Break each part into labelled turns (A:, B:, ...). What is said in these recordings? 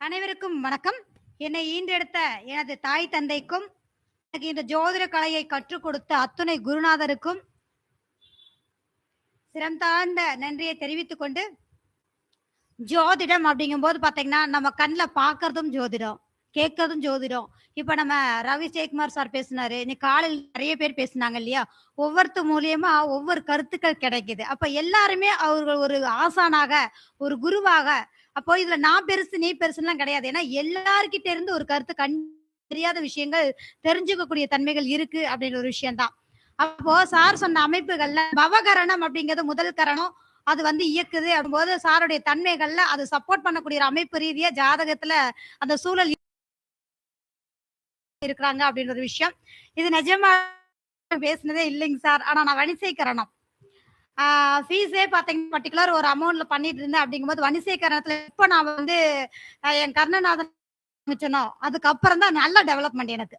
A: அனைவருக்கும் வணக்கம். என்னை ஈண்டெடுத்த எனது தாய் தந்தைக்கும் எனக்கு இந்த ஜோதிட கலையை கற்றுக் கொடுத்த அத்துணை குருநாதருக்கும் சிரம் தாழ்ந்த நன்றியை தெரிவித்துக் கொண்டு ஜோதிடம் அப்படிங்கும்போது பாத்தீங்கன்னா நம்ம கண்ணில் பார்க்கறதும் ஜோதிடம் கேட்கறதும் ஜோதிடம். இப்போ நம்ம ரவி ஜெயக்குமார் சார் பேசினாரு இன்னைக்கு காலையில் நிறைய பேர் பேசினாங்க இல்லையா? ஒவ்வொருத்த மூலியமா ஒவ்வொரு கருத்துக்கள் கிடைக்குது. அப்ப எல்லாருமே அவர்கள் ஒரு ஆசானாக ஒரு குருவாக அப்போ இதுல நான் பெருசு நீ பெருசுலாம் கிடையாது. ஏன்னா எல்லார்கிட்ட இருந்து ஒரு கருத்து கண் தெரியாத விஷயங்கள் தெரிஞ்சுக்கக்கூடிய தன்மைகள் இருக்கு அப்படின்ற ஒரு விஷயம்தான். அப்போ சார் சொன்ன அமைப்புகள்ல பவகரணம் அப்படிங்கிறது முதல் கரணம். அது வந்து இயக்குது அப்படிம்போது சாருடைய தன்மைகள்ல அது சப்போர்ட் பண்ணக்கூடிய ஒரு அமைப்பு ரீதியா ஜாதகத்துல அந்த சூழல் இருக்கிறாங்க அப்படின்ற ஒரு விஷயம். இது நிஜமா பேசினதே இல்லைங்க சார். ஆனா நான் வணிசைக்கரணம் ஃபீஸே பார்த்தீங்கன்னா பர்டிகுலர் ஒரு அமௌண்ட்ல பண்ணிட்டு இருந்தேன் அப்படிங்கும்போது வணிசைக்கரணத்துல இப்போ நான் வந்து என் கர்ணநாதன் சொன்னோம். அதுக்கப்புறம் தான் நல்ல டெவலப்மெண்ட் எனக்கு.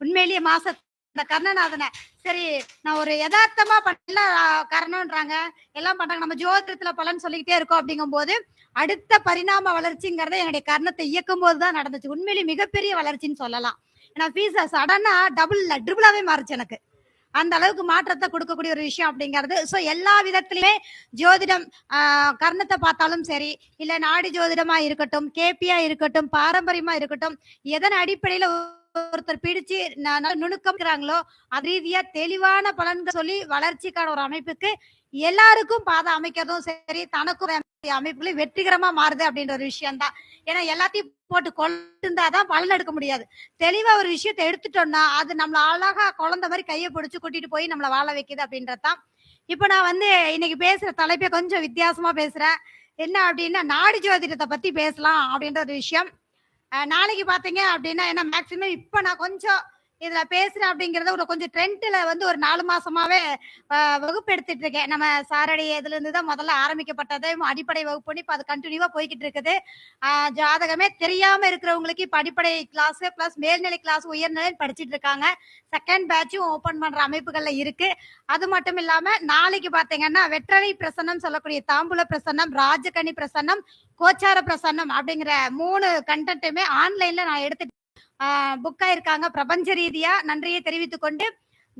A: உண்மையிலேயே மாச இந்த கர்ணநாதனை சரி நான் ஒரு யதார்த்தமா பண்ணல கர்ணன்றாங்க. எல்லாம் பண்றாங்க. நம்ம ஜோதிடத்துல பலன் சொல்லிக்கிட்டே இருக்கோம் அப்படிங்கும்போது அடுத்த பரிணாம வளர்ச்சிங்கிறத என்னுடைய கர்ணத்தை இயக்கும் போது தான் நடந்துச்சு. உண்மையிலேயே மிகப்பெரிய வளர்ச்சின்னு சொல்லலாம். ஏன்னா ஃபீஸ் சடனா டபுள் ட்ரிபிளாவே மாறுச்சு எனக்கு. அந்த அளவுக்கு மாற்றத்தை கொடுக்கக்கூடிய ஒரு விஷயம் அப்படிங்கிறது. ஸோ எல்லா விதத்திலுமே ஜோதிடம் கர்ணத்தை பார்த்தாலும் சரி இல்லை நாடி ஜோதிடமா இருக்கட்டும் கேபியா இருக்கட்டும் பாரம்பரியமா இருக்கட்டும் எதன் அடிப்படையில் ஒருத்தர் பிடிச்சு ந- அது ரீதியா தெளிவான பலன்கள் சொல்லி வளர்ச்சிக்கான ஒரு அமைப்புக்கு எல்லாருக்கும் பாதை அமைக்கிறதும் சரி தனக்கும் அமைப்புகளையும் வெற்றிகரமா மாறுது அப்படின்ற ஒரு விஷயம் தான் ஏன்னா எல்லாத்தையும் போட்டு கொண்டாதான் பலன் எடுக்க முடியாது. தெளிவா ஒரு விஷயத்த எடுத்துட்டோம்னா அது நம்மள அழகா குழந்தை மாதிரி கையை பிடிச்சு கூட்டிட்டு போய் நம்மள வாழ வைக்குது அப்படின்றதான் இப்போ நான் வந்து இன்னைக்கு பேசுற தலைப்பை கொஞ்சம் வித்தியாசமா பேசுறேன். என்ன அப்படின்னா நாடி ஜோதிடத்தை பத்தி பேசலாம் அப்படின்ற ஒரு விஷயம். நாளைக்கு பாத்தீங்க அப்படின்னா என்ன மேக்சிமம் இப்ப நான் கொஞ்சம் இதுல பேசுறேன் அப்படிங்கறத ஒரு கொஞ்சம் ட்ரெண்ட்ல வந்து ஒரு நாலு மாசமாவே வகுப்பு எடுத்துட்டு இருக்கேன். நம்ம சாரடி இதுல இருந்து தான் முதல்ல ஆரம்பிக்கப்பட்டது. அடிப்படை வகுப்பு இப்ப அது கண்டினியூவா போய்கிட்டு இருக்குது. ஜாதகமே தெரியாம இருக்கிறவங்களுக்கு இப்ப அடிப்படை கிளாஸ் பிளஸ் மேல்நிலை கிளாஸ் உயர்நிலை படிச்சிட்டு இருக்காங்க. செகண்ட் பேட்சும் ஓபன் பண்ற அமைப்புகள்ல இருக்கு. அது மட்டும் இல்லாம நாளைக்கு பாத்தீங்கன்னா வெற்றலை பிரசன்னம் சொல்லக்கூடிய தாம்பூல பிரசன்னம் ராஜகனி பிரசன்னம் கோச்சார பிரசன்னம் அப்படிங்கிற மூணு கண்டென்ட்டுமே ஆன்லைன்ல நான் எடுத்துட்டு புக் ஆயிருக்காங்க. பிரபஞ்ச ரீதியா நன்றியை தெரிவித்துக் கொண்டு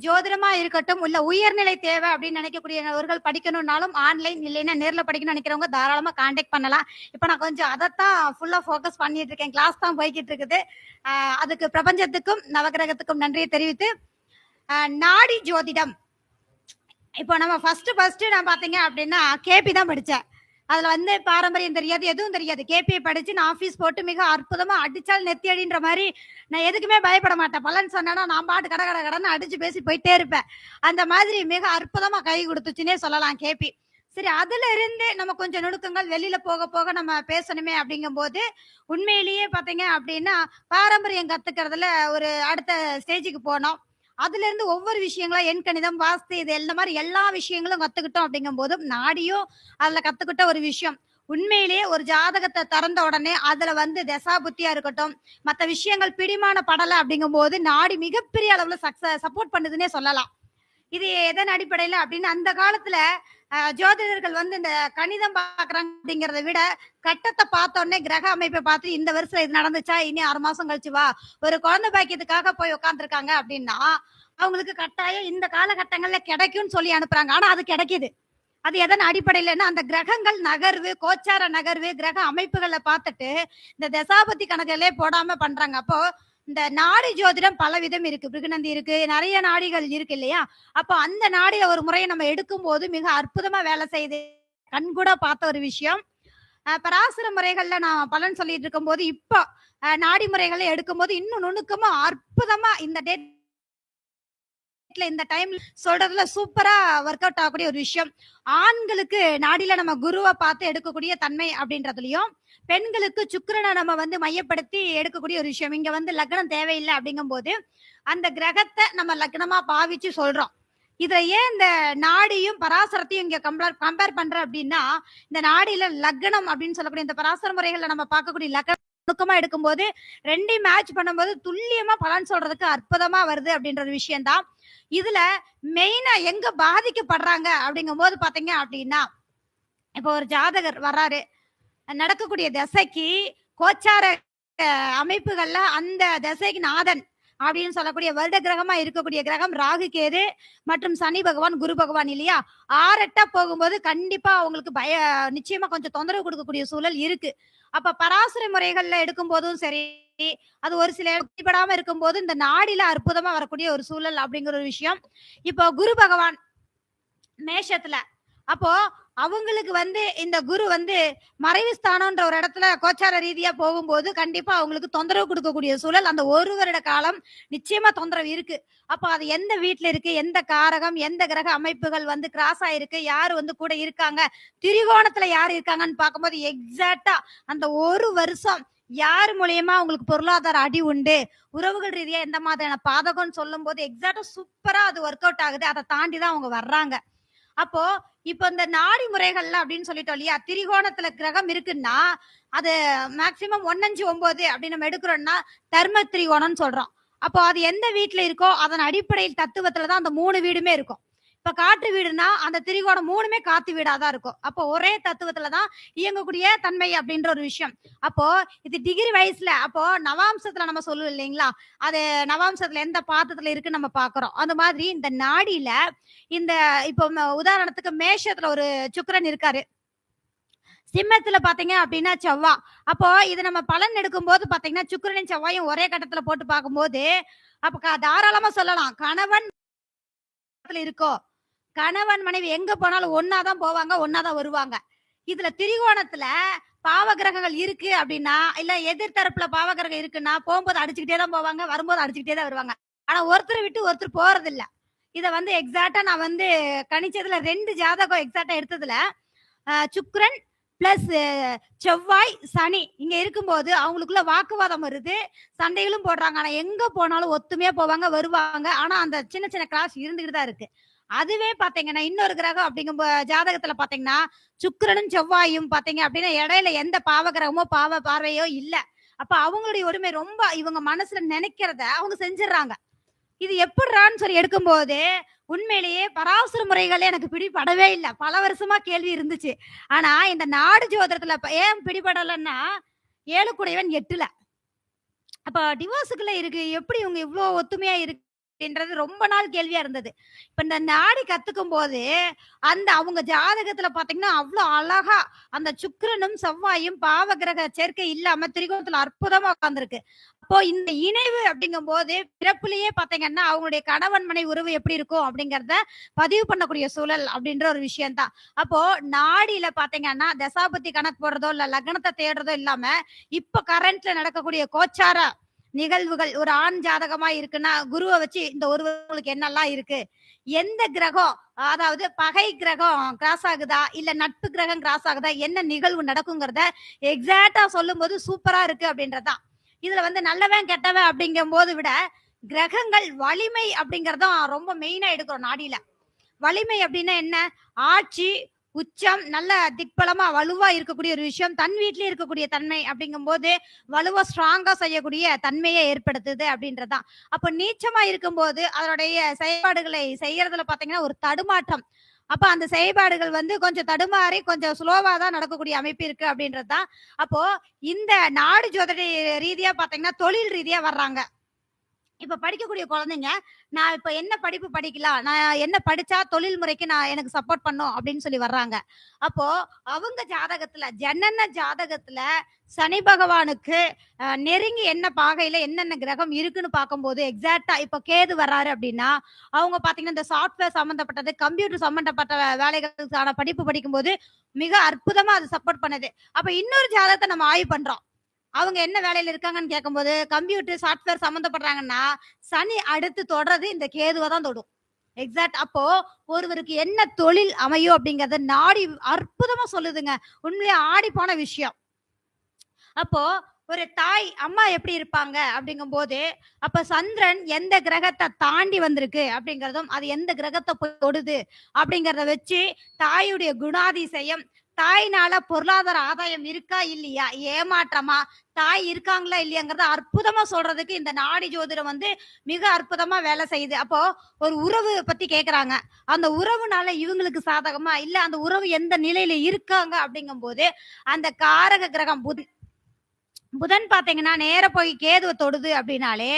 A: ஜோதிடமா இருக்கட்டும் இல்ல உயர்நிலை தேவை அப்படின்னு நினைக்கக்கூடியவர்கள் படிக்கணும்னாலும் ஆன்லைன் இல்லைன்னா நேர்ல படிக்கணும்னு நினைக்கிறவங்க தாராளமா கான்டாக்ட் பண்ணலாம். இப்போ நான் கொஞ்சம் அதைத்தான் ஃபுல்லா ஃபோக்கஸ் பண்ணிட்டு இருக்கேன். கிளாஸ் தான் போய்கிட்டு இருக்குது. அதுக்கு பிரபஞ்சத்துக்கும் நவகிரகத்துக்கும் நன்றியை தெரிவித்து நாடி ஜோதிடம். இப்போ நம்ம ஃபர்ஸ்ட் ஃபர்ஸ்ட் நான் பாத்தீங்க அப்படின்னா கேபி தான் படிச்சேன். அதுல வந்து பாரம்பரியம் தெரியாது எதுவும் தெரியாது. கேபி படிச்சு நான் ஆபீஸ் போட்டு மிக அற்புதமா அடிச்சால் நெத்தி அடின்ற மாதிரி நான் எதுக்குமே பயப்பட மாட்டேன். பலன் சொன்னேன்னா நான் பாட்டு கட கட கடன்னு அடிச்சு பேசி போயிட்டே இருப்பேன். அந்த மாதிரி மிக அற்புதமா கை கொடுத்துச்சுன்னே சொல்லலாம் கேபி சரி அதுல இருந்து நம்ம கொஞ்சம் நுணுக்கங்கள் வெளியில போக போக நம்ம பேசணுமே அப்படிங்கும்போது உண்மையிலேயே பாத்தீங்க அப்படின்னா பாரம்பரியம் கத்துக்கிறதுல ஒரு அடுத்த ஸ்டேஜுக்கு போனோம். அதுல இருந்து ஒவ்வொரு விஷயங்களும் எண் கணிதம் வாஸ்து இது இந்த மாதிரி எல்லா விஷயங்களும் கத்துக்கிட்டோம் அப்படிங்கும் போது நாடியும் அதுல கத்துக்கிட்ட ஒரு விஷயம். உண்மையிலேயே ஒரு ஜாதகத்தை திறந்த உடனே அதுல வந்து தசா புத்தியா இருக்கட்டும் மற்ற விஷயங்கள் பிடிமான படலை அப்படிங்கும் போது நாடி மிகப்பெரிய அளவுல சக்ச சப்போர்ட் பண்ணுதுன்னே சொல்லலாம். இது எதன் அடிப்படையில அப்படின்னு அந்த காலத்துல ஜோதிடர்கள் வந்து இந்த கணிதம் பாக்குறாங்க அப்படிங்கறத விட கட்டத்தை பார்த்தோன்னே கிரக அமைப்பை பார்த்து இந்த வருஷம் இது நடந்துச்சா இனி ஆறு மாசம் கழிச்சு வா ஒரு குழந்தை பாக்கியத்துக்காக போய் உட்காந்துருக்காங்க அப்படின்னா அவங்களுக்கு கட்டாயம் இந்த காலகட்டங்கள்ல கிடைக்கும்னு சொல்லி அனுப்புறாங்க. ஆனா அது கிடைக்குது. அது எதன் அடிப்படையிலன்னா அந்த கிரகங்கள் நகர்வு கோச்சார நகர்வு கிரக அமைப்புகளை பார்த்துட்டு இந்த தசாபதி கணக்கிலே போடாம பண்றாங்க. அப்போ இந்த நாடி ஜோதிடம் பல விதம் இருக்கு. பிருகுநந்தி இருக்கு நிறைய நாடிகள் இருக்கு இல்லையா? அப்போ அந்த நாடிய ஒரு முறையை நம்ம எடுக்கும் போது மிக அற்புதமா வேலை செய்யுது கண்கூட பார்த்த ஒரு விஷயம். பராசுர பராசர முறைகள்ல நான் பலன் சொல்லிட்டு இருக்கும்போது இப்போ நாடி முறைகளை எடுக்கும் போது இன்னும் நுணுக்கமா அற்புதமா இந்த டேட் இந்த டைம் சொல்றதுல சூப்பரா ஒர்க் அவுட் ஆகக்கூடிய ஒரு விஷயம். ஆண்களுக்கு நாடியில நம்ம குருவை பார்த்து எடுக்கக்கூடிய தன்மை அப்படின்றதுலயும் பெண்களுக்கு சுக்கிரனை நம்ம வந்து மையப்படுத்தி எடுக்கக்கூடிய ஒரு விஷயம். இங்க வந்து லக்னம் தேவையில்லை அப்படிங்கும்போது அந்த கிரகத்தை நம்ம லக்னமா பாவிச்சு சொல்றோம். இத ஏன் இந்த நாடியும் பராசரத்தையும் இங்க கம்பேர் கம்பேர் பண்ற அப்படின்னா இந்த நாடியில லக்னம் அப்படின்னு சொல்லக்கூடிய இந்த பராசர முறைகளை நம்ம பார்க்கக்கூடிய லக்னம் நுணுக்கமா எடுக்கும்போது ரெண்டையும் மேட்ச் பண்ணும்போது துல்லியமா பலன் சொல்றதுக்கு அற்புதமா வருது அப்படின்ற ஒரு விஷயம் தான் இதுல மெயினா எங்க பாதிக்கப்படுறாங்க அப்படிங்கும் போது பாத்தீங்க அப்படின்னா இப்போ ஒரு ஜாதகர் வர்றாரு. நடக்கக்கூடிய திசைக்கு கோச்சார அமைப்புகள்ல அந்த திசைக்கு நாதன் அப்படின்னு சொல்லக்கூடிய வருட கிரகமா இருக்கக்கூடிய கிரகம் ராகு கேது மற்றும் சனி பகவான் குரு பகவான் இல்லையா? ஆரட்டா போகும்போது கண்டிப்பா அவங்களுக்கு பய நிச்சயமா கொஞ்சம் தொந்தரவு கொடுக்கக்கூடிய சூழல் இருக்கு. அப்ப பராசரி முறைகள்ல எடுக்கும் போதும் சரி அது ஒரு சில வெளிப்படாம இருக்கும்போது இந்த நாடில அற்புதமா வரக்கூடிய ஒரு சூழல் அப்படிங்கிற ஒரு விஷயம். இப்போ குரு பகவான் மேஷத்துல அப்போ அவங்களுக்கு வந்து இந்த குரு வந்து மறைவு ஸ்தானம்ன்ற ஒரு இடத்துல கோச்சார ரீதியா போகும்போது கண்டிப்பா அவங்களுக்கு தொந்தரவு கொடுக்கக்கூடிய சூழல் அந்த ஒரு வருட காலம் நிச்சயமா தொந்தரவு இருக்கு. அப்ப அது எந்த வீட்டுல இருக்கு எந்த காரகம் எந்த கிரக அமைப்புகள் வந்து கிராஸ் ஆயிருக்கு யாரு வந்து கூட இருக்காங்க திரிகோணத்துல யார் இருக்காங்கன்னு பார்க்கும்போது எக்ஸாக்டா அந்த ஒரு வருஷம் யார் மூலியமா உங்களுக்கு பொருளாதார அடி உண்டு உறவுகள் ரீதியா எந்த மாதிரியான பாதகம்னு சொல்லும் போது எக்ஸாக்டா சூப்பரா அது ஒர்க் அவுட் ஆகுது அதை தாண்டி தான் அவங்க வர்றாங்க. அப்போ இப்போ இந்த நாடி முறைகள்ல அப்படின்னு சொல்லிட்டோம் இல்லையா திரிகோணத்துல கிரகம் இருக்குன்னா அது மேக்சிமம் ஒன்னஞ்சு ஒன்பது அப்படின்னு நம்ம எடுக்கிறோம்னா தர்ம திரிகோணம்னு சொல்றோம். அப்போ அது எந்த வீட்டுல இருக்கோ அதன் அடிப்படையில் தத்துவத்துல தான் அந்த மூணு வீடுமே இருக்கும். இப்ப காற்று வீடுனா அந்த திரிகோணம் மூணுமே காத்து வீடா தான் இருக்கும். அப்போ ஒரே தத்துவத்துல தான் இயங்கக்கூடிய தன்மை அப்படின்ற ஒரு விஷயம். அப்போ இது டிகிரி வயசுல அப்போ நவாம்சத்துல நம்ம சொல்லுவோம் இல்லைங்களா? அது நவாம்சத்துல எந்த பாத்தத்துல இருக்குன்னு நம்ம பாக்குறோம். அந்த மாதிரி இந்த நாடியில இந்த இப்போ உதாரணத்துக்கு மேஷத்துல ஒரு சுக்கரன் இருக்காரு. சிம்மத்துல பாத்தீங்க அப்படின்னா செவ்வா. அப்போ இது நம்ம பலன் எடுக்கும் போது பாத்தீங்கன்னா சுக்கரனும் செவ்வாயும் ஒரே கட்டத்துல போட்டு பார்க்கும்போது அப்ப தாராளமா சொல்லலாம். கணவன் இருக்கோ கணவன் மனைவி எங்க போனாலும் ஒன்னாதான் போவாங்க ஒன்னாதான் வருவாங்க. இதுல திரிகோணத்துல பாவ கிரகங்கள் இருக்கு அப்படின்னா இல்ல எதிர்த்தரப்புல பாவ கிரகம் இருக்குன்னா போகும்போது அடிச்சுக்கிட்டே தான் போவாங்க வரும்போது அடிச்சுக்கிட்டே தான் வருவாங்க. ஆனா ஒருத்தரை விட்டு ஒருத்தர் போறது இல்ல இத வந்து எக்ஸாக்டா நான் வந்து கணிச்சதுல ரெண்டு ஜாதகம் எக்ஸாக்டா எடுத்ததுல சுக்ரன் பிளஸ் செவ்வாய் சனி இங்க இருக்கும்போது அவங்களுக்குள்ள வாக்குவாதம் வருது. சண்டைகளும் போடுறாங்க. ஆனா எங்க போனாலும் ஒத்துமையா போவாங்க வருவாங்க. ஆனா அந்த சின்ன சின்ன கிளாஸ் இருந்துகிட்டு தான் இருக்கு. அதுவே பாத்தீங்கன்னா இன்னொரு கிரகம் அப்படிங்கும் ஜாதகத்துல பாத்தீங்கன்னா சுக்கிரனும் செவ்வாயும் பாத்தீங்க அப்படின்னா இடையில எந்த பாவ கிரகமோ பாவ பார்வையோ இல்ல. அப்ப அவங்களுடைய உரிமை ரொம்ப இவங்க மனசுல நினைக்கிறத அவங்க செஞ்சிடறாங்க. இது எப்படிறான்னு சொல்லி எடுக்கும்போது உண்மையிலேயே பராசுர முறைகளே எனக்கு பிடிபடவே இல்லை. பல வருஷமா கேள்வி இருந்துச்சு. ஆனா இந்த நாடு ஜோதிடத்துல ஏன் பிடிபடலைன்னா ஏழு குடைவன் எட்டுல. அப்ப டிவோர்ஸுக்குள்ள இருக்கு. எப்படி இவங்க இவ்வளோ ஒத்துமையா அப்படின்றது ரொம்ப நாள் கேள்வியா இருந்தது. இப்ப இந்த நாடி கத்துக்கும் போது அந்த அவங்க ஜாதகத்துல பாத்தீங்கன்னா அவ்வளவு அழகா அந்த சுக்கிரனும் செவ்வாயும் பாவகிரக சேர்க்கை இல்லாம திரிகோணத்துல அற்புதமா உட்காந்துருக்கு அப்போ இந்த இணைவு அப்படிங்கும் போது பிறப்புலயே பாத்தீங்கன்னா அவங்களுடைய கணவன் மனை உறவு எப்படி இருக்கும் அப்படிங்கறத பதிவு பண்ணக்கூடிய சூழல் அப்படின்ற ஒரு விஷயம் தான் அப்போ நாடியில பாத்தீங்கன்னா தசாபதி கணக்கு போடுறதோ இல்ல லக்னத்தை தேடுறதோ இல்லாம இப்ப கரண்ட்ல நடக்கக்கூடிய கோச்சார நிகழ்வுகள் ஒரு ஆண் ஜாதகமா இருக்குன்னா குருவை வச்சு இந்த ஒருவர்களுக்கு என்னெல்லாம் இருக்கு? எந்த கிரகம் அதாவது பகை கிரகம் கிராஸ் ஆகுதா? இல்ல நட்பு கிரகம் கிராஸ் ஆகுதா? என்ன நிகழ்வு நடக்குங்கிறத எக்ஸாக்டா சொல்லும் போது சூப்பரா இருக்கு அப்படின்றதான் இதுல வந்து நல்லவன் கெட்டவன் அப்படிங்கும் போது விட கிரகங்கள் வலிமை அப்படிங்கறதும் ரொம்ப மெயினா எடுக்கிறோம் நாடியில. வலிமை அப்படின்னா என்ன? ஆட்சி உச்சம் நல்ல திட்பலமா வலுவா இருக்கக்கூடிய ஒரு விஷயம் தன் வீட்லயே இருக்கக்கூடிய தன்மை அப்படிங்கும் போது வலுவா ஸ்ட்ராங்கா செய்யக்கூடிய தன்மையை ஏற்படுத்துது அப்படின்றதான் அப்ப நீச்சமா இருக்கும்போது அதனுடைய செயல்பாடுகளை செய்யறதுல பாத்தீங்கன்னா ஒரு தடுமாற்றம். அப்ப அந்த செயல்பாடுகள் வந்து கொஞ்சம் தடுமாறி கொஞ்சம் ஸ்லோவா தான் நடக்கக்கூடிய அமைப்பு இருக்கு அப்படின்றதுதான். அப்போ இந்த நாடு ஜோதிட ரீதியா பாத்தீங்கன்னா தொழில் ரீதியா வர்றாங்க. இப்ப படிக்கக்கூடிய குழந்தைங்க நான் இப்ப என்ன படிப்பு படிக்கலாம்? நான் என்ன படிச்சா தொழில் முறைக்கு நான் எனக்கு சப்போர்ட் பண்ணும் அப்படின்னு சொல்லி வர்றாங்க. அப்போ அவங்க ஜாதகத்துல ஜனன ஜாதகத்துல சனி பகவானுக்கு நெருங்கி என்ன பாகையில என்னென்ன கிரகம் இருக்குன்னு பார்க்கும்போது எக்ஸாக்டா இப்ப கேது வர்றாரு அப்படின்னா அவங்க பாத்தீங்கன்னா இந்த சாஃப்ட்வேர் சம்பந்தப்பட்டது கம்ப்யூட்டர் சம்பந்தப்பட்ட வேலைகளுக்கான படிப்பு படிக்கும்போது மிக அற்புதமா அது சப்போர்ட் பண்ணுது. அப்ப இன்னொரு ஜாதகத்தை நம்ம ஆய்வு பண்றோம். அவங்க என்ன வேலையில இருக்காங்கன்னு கேட்கும்போது கம்ப்யூட்டர் சாஃப்ட்வேர் சம்மந்தப்படுறாங்கன்னா சனி அடுத்து தொடர்றது இந்த கேதுவை தான் தொடும். எக்ஸாக்ட் அப்போ ஒருவருக்கு என்ன தொழில் அமையும் அப்படிங்கறத நாடி அற்புதமா சொல்லுதுங்க. உண்மையிலே ஆடி போன விஷயம். அப்போ ஒரு தாய் அம்மா எப்படி இருப்பாங்க? அப்படிங்கும் போது அப்ப சந்திரன் எந்த கிரகத்தை தாண்டி வந்திருக்கு? அப்படிங்கறதும் அது எந்த கிரகத்தை போய் தொடுது? அப்படிங்கறத வச்சு தாயுடைய குணாதிசயம் தாயினால பொருளாதார ஆதாயம் இருக்கா இல்லையா? ஏமாற்றமா? தாய் இருக்காங்களா இல்லையாங்கிறத அற்புதமா சொல்றதுக்கு இந்த நாடி ஜோதிடம் வந்து மிக அற்புதமா வேலை செய்யுது. அப்போ ஒரு உறவு பத்தி கேக்குறாங்க. அந்த உறவுனால இவங்களுக்கு சாதகமா? இல்ல அந்த உறவு எந்த நிலையில இருக்காங்க? அப்படிங்கும் போது அந்த காரக கிரகம் புதி புதன் பாத்தீங்கன்னா நேர போய் கேதுவை தொடுது அப்படின்னாலே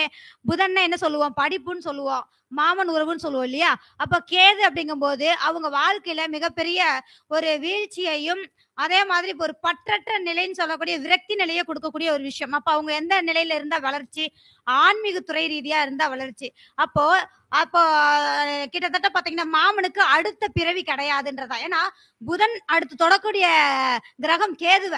A: புதன்னா என்ன சொல்லுவோம்? படிப்புன்னு சொல்லுவோம். மாமன் உறவுன்னு சொல்லுவோம் இல்லையா? அப்ப கேது அப்படிங்கும்போது அவங்க வாழ்க்கையில மிகப்பெரிய ஒரு வீழ்ச்சியையும் அதே மாதிரி ஒரு பற்றற்ற நிலைன்னு சொல்லக்கூடிய விரக்தி நிலையை கொடுக்கக்கூடிய ஒரு விஷயம். அப்ப அவங்க எந்த நிலையில இருந்தா வளர்ச்சி? ஆன்மீக துறை ரீதியா இருந்தா வளர்ச்சி. அப்போ அப்போ கிட்டத்தட்ட பாத்தீங்கன்னா மாமனுக்கு அடுத்த பிறவி கிடையாதுன்றதா. ஏன்னா புதன் அடுத்து தொடக்கூடிய கிரகம் கேதுவ.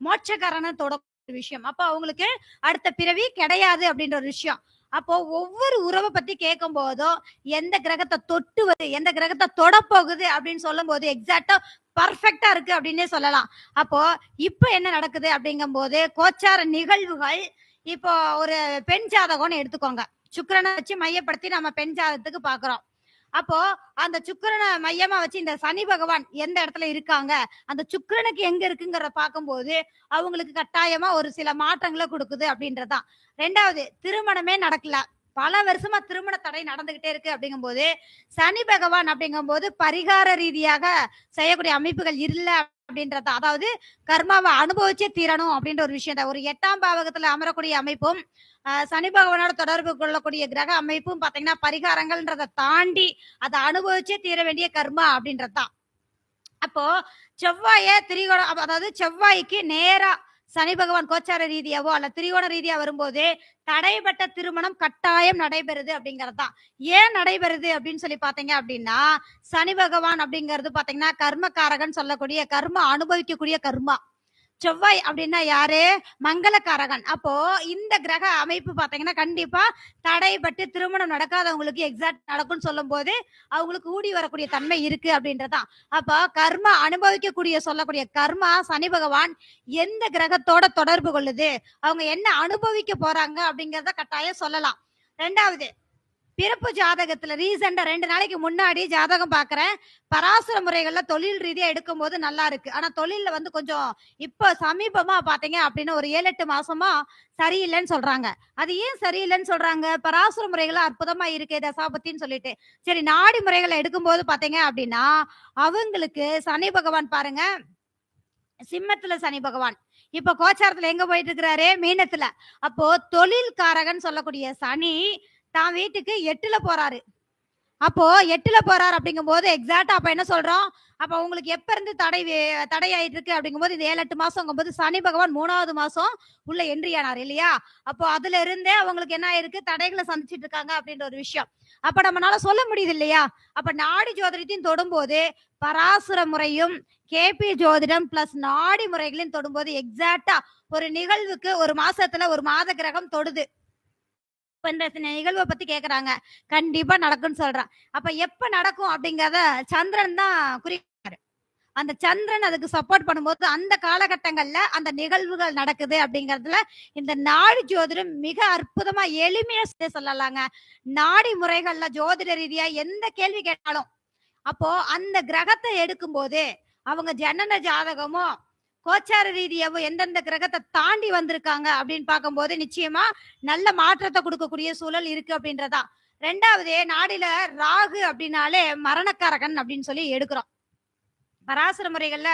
A: மோட்சக்காரன தொட விஷயம். அப்போ அவங்களுக்கு அடுத்த பிறவி கிடையாது அப்படின்ற ஒரு விஷயம். அப்போ ஒவ்வொரு உறவை பத்தி கேட்கும் போதும் எந்த கிரகத்தை தொட்டுவது எந்த கிரகத்தை தொட போகுது அப்படின்னு சொல்லும் போது எக்ஸாக்டா பர்ஃபெக்டா இருக்கு அப்படின்னே சொல்லலாம். அப்போ இப்ப என்ன நடக்குது அப்படிங்கும் போது கோச்சார நிகழ்வுகள் இப்போ ஒரு பெண் ஜாதகம்னு எடுத்துக்கோங்க. சுக்கரனை வச்சு மையப்படுத்தி நம்ம பெண் ஜாதகத்துக்கு பாக்குறோம் அப்போ அந்த சுக்கிரனை மையமா வச்சு இந்த சனி பகவான் எந்த இடத்துல இருக்காங்க? அந்த சுக்கிரனுக்கு எங்க இருக்குங்கிறத பார்க்கும்போது அவங்களுக்கு கட்டாயமா ஒரு சில மாற்றங்களை கொடுக்குது அப்படின்றதான் ரெண்டாவது திருமணமே நடக்கல. பல வருஷமா திருமண தடை நடந்துகிட்டே இருக்கு அப்படிங்கும்போது சனி பகவான் அப்படிங்கும்போது பரிகார ரீதியாக செய்யக்கூடிய அமைப்புகள் இல்லை அப்படின்றத அதாவது கர்மாவை அனுபவிச்சே தீரணும் அப்படின்ற ஒரு விஷயம் ஒரு எட்டாம் பாவகத்துல அமரக்கூடிய அமைப்பும் சனி பகவானோட தொடர்பு கொள்ளக்கூடிய கிரக அமைப்பும் பாத்தீங்கன்னா பரிகாரங்கள்ன்றதை தாண்டி அதை அனுபவிச்சே தீர வேண்டிய கர்மா அப்படின்றதுதான். அப்போ செவ்வாய திரிகோண அதாவது செவ்வாய்க்கு நேரா சனி பகவான் கோச்சார ரீதியாவோ அல்ல திரிகோண ரீதியா வரும்போது தடைப்பட்ட திருமணம் கட்டாயம் நடைபெறுது அப்படிங்கிறது தான் ஏன் நடைபெறுது அப்படின்னு சொல்லி பாத்தீங்க அப்படின்னா சனி பகவான் அப்படிங்கிறது பாத்தீங்கன்னா கர்மக்காரகன் சொல்லக்கூடிய கர்ம அனுபவிக்கக்கூடிய கர்மா. செவ்வாய் அப்படின்னா யாரு? மங்களக்காரகன். அப்போ இந்த கிரக அமைப்பு பாத்தீங்கன்னா கண்டிப்பா தடைப்பட்டு திருமணம் நடக்காதவங்களுக்கு எக்ஸாக்ட் நடக்கும்னு சொல்லும் போது அவங்களுக்கு ஊடி வரக்கூடிய தன்மை இருக்கு அப்படின்றதான் அப்ப கர்மா அனுபவிக்கக்கூடிய சொல்லக்கூடிய கர்மா சனி பகவான் எந்த கிரகத்தோட தொடர்பு கொள்ளுது? அவங்க என்ன அனுபவிக்க போறாங்க அப்படிங்கறத கட்டாயம் சொல்லலாம். ரெண்டாவது பிறப்பு ஜாதகத்துல ரீசெண்டா ரெண்டு நாளைக்கு முன்னாடி ஜாதகம் பாக்குறேன். பராசுர முறைகள்ல தொழில் ரீதியா எடுக்கும் போது நல்லா இருக்கு. ஆனா தொழில்ல வந்து கொஞ்சம் இப்ப சமீபமா பாத்தீங்க அப்படின்னா ஒரு ஏழு எட்டு மாசமா சரியில்லைன்னு சொல்றாங்க. அது ஏன் சரியில்லைன்னு சொல்றாங்க? பராசுர முறைகள் அற்புதமா இருக்கு தசாபத்தின்னு சொல்லிட்டு. சரி நாடி முறைகளை எடுக்கும்போது பாத்தீங்க அப்படின்னா அவங்களுக்கு சனி பகவான் பாருங்க. சிம்மத்துல சனி பகவான். இப்ப கோச்சாரத்துல எங்க போயிட்டு இருக்கிறாரு? மீனத்துல. அப்போ தொழில்காரகன் சொல்லக்கூடிய சனி தான் வீட்டுக்கு எட்டுல போறாரு. அப்போ எட்டுல போறாரு அப்படிங்கும் போது எக்ஸாக்டா அப்ப என்ன சொல்றோம்? அப்ப உங்களுக்கு எப்ப இருந்து தடை வே- தடை ஆயிட்டு இருக்கு அப்படிங்கும்போது இந்த ஏழு எட்டு மாசம் போது சனி பகவான் மூணாவது மாசம் உள்ள என்ட்ரி ஆனார் இல்லையா? அப்போ அதுல இருந்தே அவங்களுக்கு என்ன ஆயிருக்கு? தடைகளை சந்திச்சிட்டு இருக்காங்க அப்படின்ற ஒரு விஷயம். அப்ப நம்மளால சொல்ல முடியுது இல்லையா? அப்ப நாடி ஜோதிடத்தையும் தொடும்போது பராசுர முறையும் கேபி ஜோதிடம் பிளஸ் நாடி முறைகளையும் தொடும்போது எக்ஸாக்டா ஒரு நிகழ்வுக்கு ஒரு மாசத்துல ஒரு மாத கிரகம் தொடுது. இப்ப இந்த நிகழ்வை பத்தி கேக்குறாங்க. கண்டிப்பா நடக்கும்னு சொல்றான். அப்ப எப்ப நடக்கும் அப்படிங்கறத சந்திரன் தான் குறிக்கிறாரு. அந்த சந்திரன் அதுக்கு சப்போர்ட் பண்ணும்போது அந்த காலகட்டங்கள்ல அந்த நிகழ்வுகள் நடக்குது அப்படிங்கறதுல இந்த நாடி ஜோதிடம் மிக அற்புதமா எளிமையா சொல்லலாங்க. நாடி முறைகள்ல ஜோதிட ரீதியா எந்த கேள்வி கேட்டாலும் அப்போ அந்த கிரகத்தை எடுக்கும் போது அவங்க ஜனன ஜாதகமோ கோச்சார ரீதியாவோ எந்தெந்த கிரகத்தை தாண்டி வந்திருக்காங்க அப்படின்னு பார்க்கும்போது நிச்சயமா நல்ல மாற்றத்தை கொடுக்கக்கூடிய சூழல் இருக்கு அப்படின்றதா. ரெண்டாவது நாடில ராகு அப்படின்னாலே மரணக்காரகன் அப்படின்னு சொல்லி எடுக்கிறோம். பராசர முறைகள்ல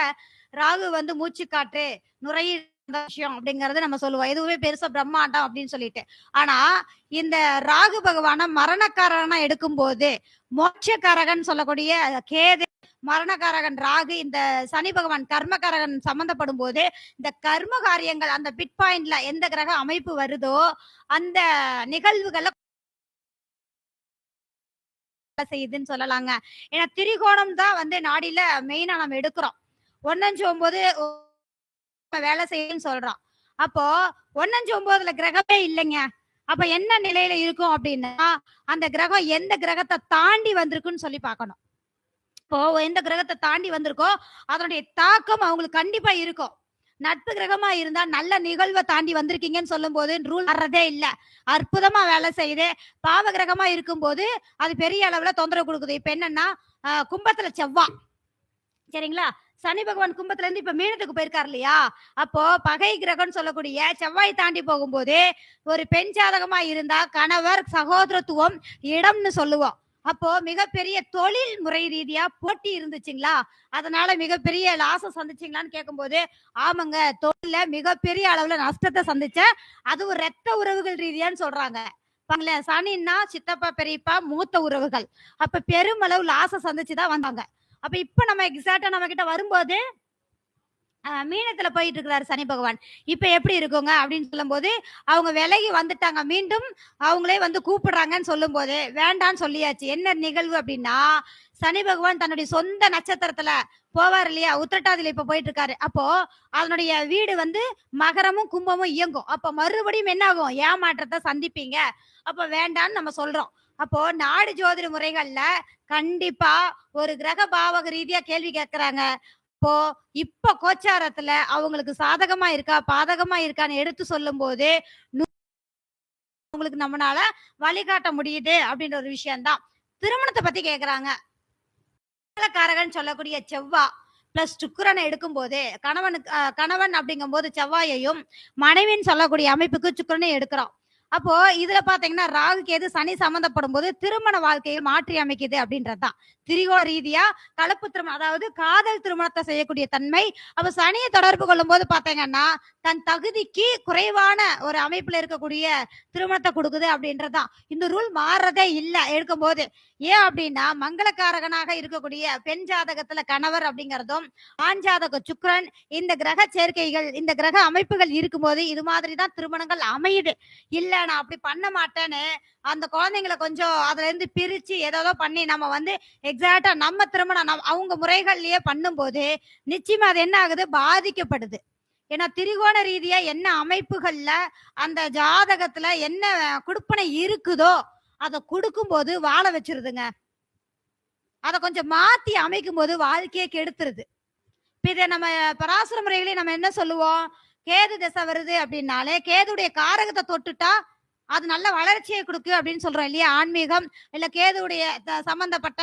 A: ராகு வந்து மூச்சு காற்று நுரையீரல் விஷயம் அப்படிங்கறத நம்ம சொல்லுவோம். எதுவுமே பெருசா பிரம்மாண்டம் அப்படின்னு சொல்லிட்டு. ஆனா இந்த ராகு பகவான மரணக்காரனா எடுக்கும்போது மோட்சக்காரகன் சொல்லக்கூடிய கேது மரணகாரகன் ராகு இந்த சனி பகவான் கர்மகாரகன் சம்பந்தப்படும் போது இந்த கர்ம காரியங்கள் அந்த பிட் பாயிண்ட்ல எந்த கிரக அமைப்பு வருதோ அந்த நிகழ்வுகளை செய்யுதுன்னு சொல்லலாங்க. ஏன்னா திரிகோணம் தான் வந்து நாடியில மெயினா நம்ம எடுக்கிறோம். ஒன்னஞ்சு ஒன்பது வேலை செய்யுன்னு சொல்றோம். அப்போ ஒன்னஞ்சு ஒன்பதுல கிரகமே இல்லைங்க. அப்ப என்ன நிலையில இருக்கும் அப்படின்னா அந்த கிரகம் எந்த கிரகத்தை தாண்டி வந்திருக்குன்னு சொல்லி பார்க்கணும். இப்போ எந்த கிரகத்தை தாண்டி வந்திருக்கோ அதனுடைய தாக்கம் அவங்களுக்கு கண்டிப்பா இருக்கும். நட்பு கிரகமா இருந்தா நல்ல நிகழ்வை தாண்டி வந்திருக்கீங்கன்னு சொல்லும் போது ரூல் வர்றதே இல்ல. அற்புதமா வேலை செய்யுது. பாவ கிரகமா இருக்கும்போது அது பெரிய அளவுல தொந்தரவு கொடுக்குது. இப்ப என்னன்னா கும்பத்துல செவ்வா. சரிங்களா? சனி பகவான் கும்பத்துல இருந்து இப்ப மீனத்துக்கு போயிருக்காரு இல்லையா? அப்போ பகை கிரகம்னு சொல்லக்கூடிய செவ்வாய் தாண்டி போகும்போது ஒரு பெண் ஜாதகமா இருந்தா கணவர் சகோதரத்துவம் இடம்னு சொல்லுவோம். அப்போ மிகப்பெரிய தொழில் முறை ரீதியா போட்டி இருந்துச்சுங்களா? அதனால மிகப்பெரிய லாசம் சந்திச்சீங்களான்னு கேட்கும்போது ஆமாங்க தொழில மிகப்பெரிய அளவுல நஷ்டத்தை சந்திச்ச அதுவும் ரத்த உறவுகள் ரீதியான்னு சொல்றாங்க. பாங்களேன் சனின்னா சித்தப்பா பெரியப்பா மூத்த உறவுகள். அப்ப பெருமளவு லாசம் சந்திச்சுதான் வந்தாங்க. அப்ப இப்ப நம்ம எக்ஸாக்டா நம்ம கிட்ட வரும்போது மீனத்துல போயிட்டு இருக்கிறாரு சனி பகவான். இப்ப எப்படி இருக்குங்க? அப்படின்னு சொல்லும்போது அவங்க விலகி வந்துட்டாங்க. மீண்டும் அவங்களே வந்து கூப்பிடுறாங்கன்னு சொல்லும்போது வேண்டான்னு சொல்லியாச்சு. என்ன நிகழ்வு அப்படின்னா சனி பகவான் தன்னுடைய சொந்த நட்சத்திரத்துல போவார் இல்லையா? உத்திரட்டாதியில இப்ப போயிட்டு இருக்காரு அப்போ அதனுடைய வீடு வந்து மகரமும் கும்பமும் இயங்கும். அப்ப மறுபடியும் என்ன ஆகும் ஏமாற்றத்தை சந்திப்பீங்க. அப்ப வேண்டான்னு நம்ம சொல்றோம். அப்போ நாடு ஜோதிட முறைகள்ல கண்டிப்பா ஒரு கிரக பாவக ரீதியா கேள்வி கேட்கறாங்க இப்போ இப்ப கோச்சாரத்துல அவங்களுக்கு சாதகமா இருக்கா பாதகமா இருக்கான்னு எடுத்து சொல்லும் போது உங்களுக்கு நம்மனால வழிகாட்ட முடியுது அப்படின்ற ஒரு விஷயம்தான். திருமணத்தை பத்தி கேக்குறாங்க. காரகன் சொல்லக்கூடிய செவ்வா பிளஸ் எடுக்கும் போதே கணவனுக்கு கணவன் அப்படிங்கும் போது செவ்வாயையும் மனைவின்னு சொல்லக்கூடிய அமைப்புக்கு சுக்கரனை எடுக்கிறோம். அப்போ இதுல பாத்தீங்கன்னா ராகு கேது சனி சம்பந்தப்படும் போது திருமண வாழ்க்கையில் மாற்றி அமைக்குது அப்படின்றதுதான். திரிகோண ரீதியா கலப்பு திருமணம் அதாவது காதல் திருமணத்தை செய்யக்கூடிய தன்மை. அப்ப சனியை தொடர்பு கொள்ளும் போது பாத்தீங்கன்னா தன் தகுதிக்கு குறைவான ஒரு அமைப்புல இருக்கக்கூடிய திருமணத்தை கொடுக்குது அப்படின்றதுதான். இந்த ரூல் மாறுறதே இல்லை எடுக்கும் போது ஏன் அப்படின்னா மங்களக்காரகனாக இருக்கக்கூடிய பெண் ஜாதகத்துல கணவர் அப்படிங்கறதும் ஆண் ஜாதக சுக்கிரன் இந்த கிரக சேர்க்கைகள் இந்த கிரக அமைப்புகள் இருக்கும்போது இது மாதிரி தான் திருமணங்கள் அமையுது. இல்ல நான் அப்படி பண்ண மாட்டேன்னு அந்த குழந்தைங்களை கொஞ்சம் அதுல இருந்து பிரிச்சு ஏதோ பண்ணி நம்ம வந்து எக்ஸாக்டா நம்ம திருமணம் அவங்க முறைகள்லயே பண்ணும்போது நிச்சயமா அது என்ன ஆகுது? பாதிக்கப்படுது. ஏன்னா திரிகோண ரீதியா என்ன அமைப்புகள்ல அந்த ஜாதகத்துல என்ன குடுப்பனை இருக்குதோ அதை கொடுக்கும்போது வாழ வச்சிருதுங்க. அதை கொஞ்சம் மாத்தி அமைக்கும் போது வாழ்க்கையை கெடுத்துருது. இப்ப இதை நம்ம பராசுர முறைகளையும் நம்ம என்ன சொல்லுவோம்? கேது திசை வருது அப்படின்னாலே கேதுடைய காரகத்தை தொட்டுட்டா அது நல்ல வளர்ச்சியை கொடுக்கு அப்படின்னு சொல்றோம் இல்லையா? ஆன்மீகம் இல்ல கேதுடைய த- சம்பந்தப்பட்ட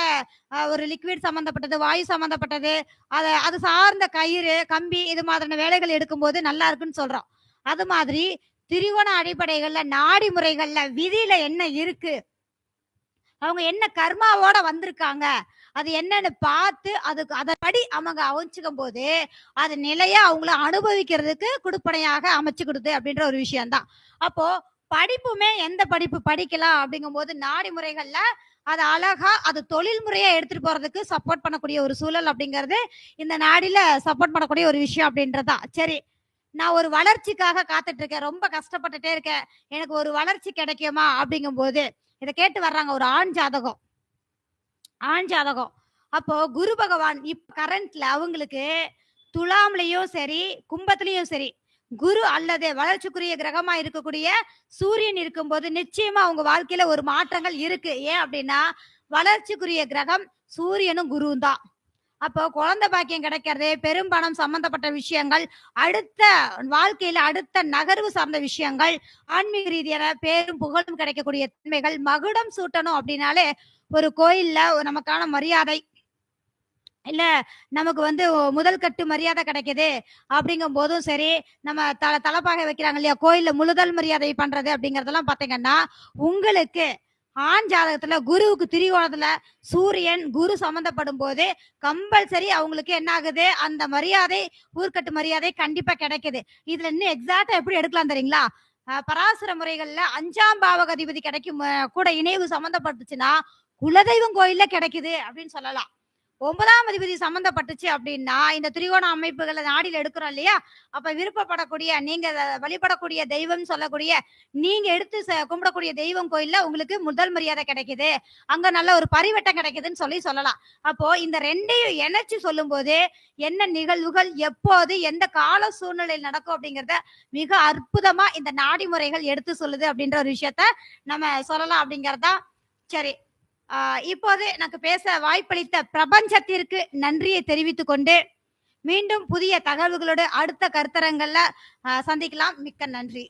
A: ஒரு லிக்விட் சம்பந்தப்பட்டது வாயு சம்பந்தப்பட்டது அதை அது சார்ந்த கயிறு கம்பி இது மாதிரியான வேலைகள் எடுக்கும்போது நல்லா இருக்குன்னு சொல்றோம். அது மாதிரி திரிகோண அடிப்படைகள்ல நாடி முறைகள்ல விதியில என்ன இருக்கு? அவங்க என்ன கர்மாவோட வந்திருக்காங்க? அது என்னன்னு பார்த்து அதுக்கு அதன்படி அவங்க அமைச்சுக்கும் போது அது நிலையா அவங்கள அனுபவிக்கிறதுக்கு குடுப்பனையாக அமைச்சு கொடுத்து அப்படின்ற ஒரு விஷயம்தான். அப்போ படிப்புமே எந்த படிப்பு படிக்கலாம் அப்படிங்கும் போது நாடி முறைகள்ல அது அழகா அது தொழில் முறையா எடுத்துட்டு போறதுக்கு சப்போர்ட் பண்ணக்கூடிய ஒரு சூழல் அப்படிங்கிறது இந்த நாடில சப்போர்ட் பண்ணக்கூடிய ஒரு விஷயம் அப்படின்றதா. சரி நான் ஒரு வளர்ச்சிக்காக காத்துட்டு இருக்கேன் ரொம்ப கஷ்டப்பட்டுட்டே இருக்கேன் எனக்கு ஒரு வளர்ச்சி கிடைக்குமா அப்படிங்கும் போது இதை கேட்டு வர்றாங்க ஒரு ஆண் ஜாதகம். ஆண் ஜாதகம். அப்போ குரு பகவான் இப்ப கரண்ட்ல அவங்களுக்கு துலாம்லயும் சரி கும்பத்திலயும் சரி குரு அல்லது வளர்ச்சிக்குரிய கிரகமா இருக்கக்கூடிய சூரியன் இருக்கும்போது நிச்சயமா அவங்க வாழ்க்கையில ஒரு மாற்றங்கள் இருக்கு. ஏன் அப்படின்னா வளர்ச்சிக்குரிய கிரகம் சூரியனும் குருவும் தான். அப்போ குழந்தை பாக்கியம் கிடைக்கிறது பெரும் பணம் சம்பந்தப்பட்ட விஷயங்கள் அடுத்த வாழ்க்கையில அடுத்த நகர்வு சார்ந்த விஷயங்கள் ஆன்மீக ரீதியான பேரும் புகழும் கிடைக்கக்கூடிய தன்மைகள் மகுடம் சூட்டணும் அப்படின்னாலே ஒரு கோயில்ல ஒரு நமக்கான மரியாதை இல்ல நமக்கு வந்து முதல் கட்டு மரியாதை கிடைக்குது அப்படிங்கும் போதும் சரி நம்ம தல தலைப்பாக வைக்கிறாங்க இல்லையா கோயில்ல முழுதல் மரியாதை பண்றது அப்படிங்கறதெல்லாம் பாத்தீங்கன்னா உங்களுக்கு ஆண் ஜாதகத்துல குருவுக்கு திரிகோணத்துல சூரியன் குரு சம்பந்தப்படும் போது கம்பல்சரி அவங்களுக்கு என்ன ஆகுது அந்த மரியாதை ஊர்க்கட்டு மரியாதை கண்டிப்பா கிடைக்குது. இதுல இன்னும் எக்ஸாக்டா எப்படி எடுக்கலாம் தெரியுங்களா? பராசுர முறைகள்ல அஞ்சாம் பாவக அதிபதி கிடைக்கும் கூட இணைவு சம்பந்தப்பட்டுச்சுன்னா குலதெய்வம் கோயில்ல கிடைக்குது அப்படின்னு சொல்லலாம். ஒன்பதாம் அதிபதி சம்மந்தப்பட்டுச்சு அப்படின்னா இந்த திரிகோண அமைப்புகளை நாடியில் எடுக்கிறோம் இல்லையா? அப்ப விருப்பப்படக்கூடிய நீங்க வழிபடக்கூடிய தெய்வம் சொல்லக்கூடிய நீங்க எடுத்து ச- கும்பிடக்கூடிய தெய்வம் கோயில்ல உங்களுக்கு முதல் மரியாதை கிடைக்குது. அங்க நல்ல ஒரு பரிவட்டம் கிடைக்குதுன்னு சொல்லி சொல்லலாம். அப்போ இந்த ரெண்டையும் இணைச்சு சொல்லும்போது என்ன நிகழ்வுகள் எப்போது எந்த கால சூழ்நிலையில் நடக்கும் அப்படிங்கிறத மிக அற்புதமா இந்த நாடி முறைகள் எடுத்து சொல்லுது அப்படின்ற ஒரு விஷயத்த நம்ம சொல்லலாம் அப்படிங்கறதா சரி. இப்போது எனக்கு பேச வாய்ப்பளித்த பிரபஞ்சத்திற்கு நன்றியை தெரிவித்துக் கொண்டு மீண்டும் புதிய தகவல்களோடு அடுத்த கருத்தரங்கள்ல சந்திக்கலாம். மிக்க நன்றி.